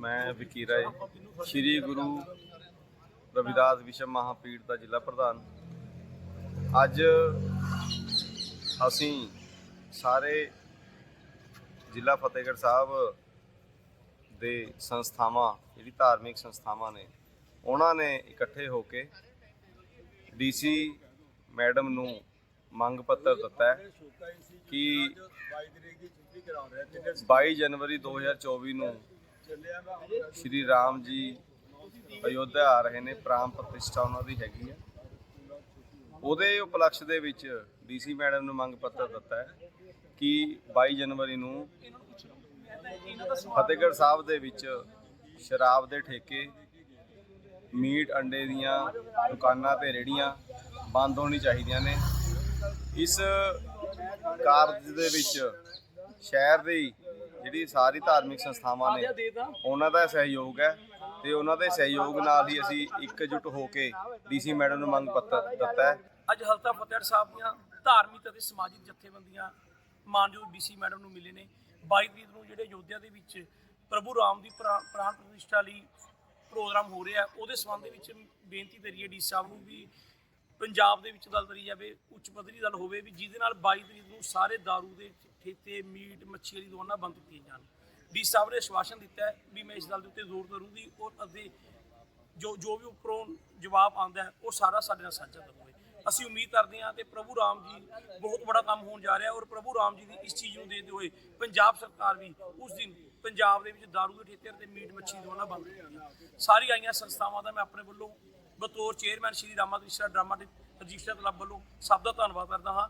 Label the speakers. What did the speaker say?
Speaker 1: ਮੈਂ ਵਿਕੀ ਰਾਏ ਸ੍ਰੀ ਗੁਰੂ ਰਵਿਦਾਸ ਵਿਸ਼ਵ ਮਹਾਪੀਠ ਦਾ ਜ਼ਿਲ੍ਹਾ ਪ੍ਰਧਾਨ। ਅੱਜ ਅਸੀਂ ਸਾਰੇ ਜ਼ਿਲ੍ਹਾ ਫਤਿਹਗੜ੍ਹ ਸਾਹਿਬ ਦੇ ਸੰਸਥਾਵਾਂ, ਜਿਹੜੀ ਧਾਰਮਿਕ ਸੰਸਥਾਵਾਂ ਨੇ, ਉਹਨਾਂ ਨੇ ਇਕੱਠੇ ਹੋ ਕੇ ਡੀਸੀ ਮੈਡਮ ਨੂੰ ਮੰਗ ਪੱਤਰ ਦਿੱਤਾ ਕਿ 22 ਜਨਵਰੀ 2024 ਨੂੰ ਸ਼੍ਰੀ ਰਾਮ ਜੀ ਅਯੋਧਿਆ ਆ ਰਹੇ ਨੇ ਪ੍ਰਾਮ ਪ੍ਰਤਿਸ਼ਠਾ ਉਹਨਾਂ ਦੀ ਹੈਗੀ ਹੈ ਉਹਦੇ ਉਪਲਕਸ਼ ਦੇ ਵਿੱਚ ਡੀਸੀ ਮੈਡਮ ਨੂੰ ਮੰਗ ਪੱਤਰ ਦਿੱਤਾ ਹੈ ਕਿ 22 ਜਨਵਰੀ ਨੂੰ ਫਤਿਹਗੜ੍ਹ ਸਾਹਿਬ ਦੇ ਵਿੱਚ ਸ਼ਰਾਬ ਦੇ ਠੇਕੇ, ਮੀਟ ਅੰਡੇ ਦੀਆਂ ਦੁਕਾਨਾਂ ਤੇ ਰੇੜੀਆਂ ਬੰਦ ਹੋਣੀ ਚਾਹੀਦੀਆਂ ਨੇ। ਇਸ ਕਾਰਜ ਦੇ ਵਿੱਚ ਸ਼ਹਿਰ ਦੀ ਜਿਹੜੀ ਸਾਰੀ ਧਾਰਮਿਕ ਸੰਸਥਾਵਾਂ ਨੇ ਉਹਨਾਂ ਦਾ ਸਹਿਯੋਗ ਹੈ ਤੇ ਉਹਨਾਂ ਦੇ ਸਹਿਯੋਗ ਨਾਲ ਹੀ ਅਸੀਂ ਇਕਜੁੱਟ ਹੋ ਕੇ ਡੀਸੀ ਮੈਡਮ ਨੂੰ ਮੰਗ ਪੱਤਰ ਦਿੱਤਾ ਹੈ।
Speaker 2: ਅੱਜ ਹਲਤਾ ਫਤਿਹਗੜ੍ਹ ਸਾਹਿਬ ਦੀਆਂ ਧਾਰਮਿਕ ਅਤੇ ਸਮਾਜਿਕ ਜਥੇਬੰਦੀਆਂ ਮਾਨਯੋਗ ਡੀਸੀ ਮੈਡਮ ਨੂੰ ਮਿਲੇ ਨੇ। 22 ਤਰੀਕ ਨੂੰ ਜਿਹੜੇ ਯੋਧਿਆ ਦੇ ਵਿੱਚ ਪ੍ਰਭੂ ਰਾਮ ਦੀ ਪ੍ਰਾ- ਪ੍ਰਾਣ ਪ੍ਰਤਿਸ਼ਠਾ ਲਈ ਪ੍ਰੋਗਰਾਮ ਹੋ ਰਿਹਾ ਉਹਦੇ ਸੰਬੰਧ ਵਿੱਚ ਬੇਨਤੀ ਕਰੀਏ ਡੀ ਸਾਹਿਬ ਨੂੰ ਵੀ ਪੰਜਾਬ ਦੇ ਵਿੱਚ ਗੱਲ ਕਰੀ ਜਾਵੇ, ਉੱਚ ਪੱਧਰੀ ਗੱਲ ਹੋਵੇ ਵੀ ਜਿਹਦੇ ਨਾਲ 22 ਤਰੀਕ ਨੂੰ ਸਾਰੇ दारू ਦੇ ਠੇਤੇ ਮੀਟ, ਮੱਛੀ ਵਾਲੀ ਦੁਕਾਨਾਂ ਬੰਦ ਕੀਤੀਆਂ ਜਾਣ। ਡੀ ਸਾਹਿਬ ਨੇ ਆਸ਼ਵਾਸਨ ਦਿੱਤਾ ਹੈ ਵੀ ਮੈਂ ਇਸ ਗੱਲ ਦੇ ਉੱਤੇ ਜ਼ੋਰ ਕਰੂੰਗੀ ਔਰ ਅੱਗੇ ਜੋ ਜੋ ਵੀ ਉੱਪਰੋਂ ਜਵਾਬ ਆਉਂਦਾ ਹੈ, ਉਹ ਸਾਰਾ ਸਾਡੇ ਨਾਲ ਸਾਂਝਾ ਕਰੋਗੇ। ਅਸੀਂ ਉਮੀਦ ਕਰਦੇ ਹਾਂ ਤੇ ਪ੍ਰਭੂ ਰਾਮ ਜੀ ਬਹੁਤ ਬੜਾ ਕੰਮ ਹੋਣ ਜਾ ਰਿਹਾ ਔਰ ਪ੍ਰਭੂ ਰਾਮ ਜੀ ਦੀ ਇਸ ਚੀਜ਼ ਨੂੰ ਦੇਖਦੇ ਹੋਏ ਪੰਜਾਬ ਸਰਕਾਰ ਵੀ ਉਸ ਦਿਨ ਪੰਜਾਬ ਦੇ ਵਿੱਚ ਦਾਰੂ ਦੇ ਠੇਕੇ ਤੇ ਮੀਟ, ਮੱਛੀ ਦੁਕਾਨਾਂ ਬੰਦ ਕਰੇਗੀ ਸਾਰੀ ਆਈਆਂ ਸੰਸਥਾਵਾਂ ਦਾ ਮੈਂ ਆਪਣੇ ਵੱਲੋਂ ਬਤੌਰ chairman Shri Rama Krishna drama register club ਵੱਲੋਂ ਸਭ ਦਾ ਧੰਨਵਾਦ ਕਰਦਾ ਹਾਂ।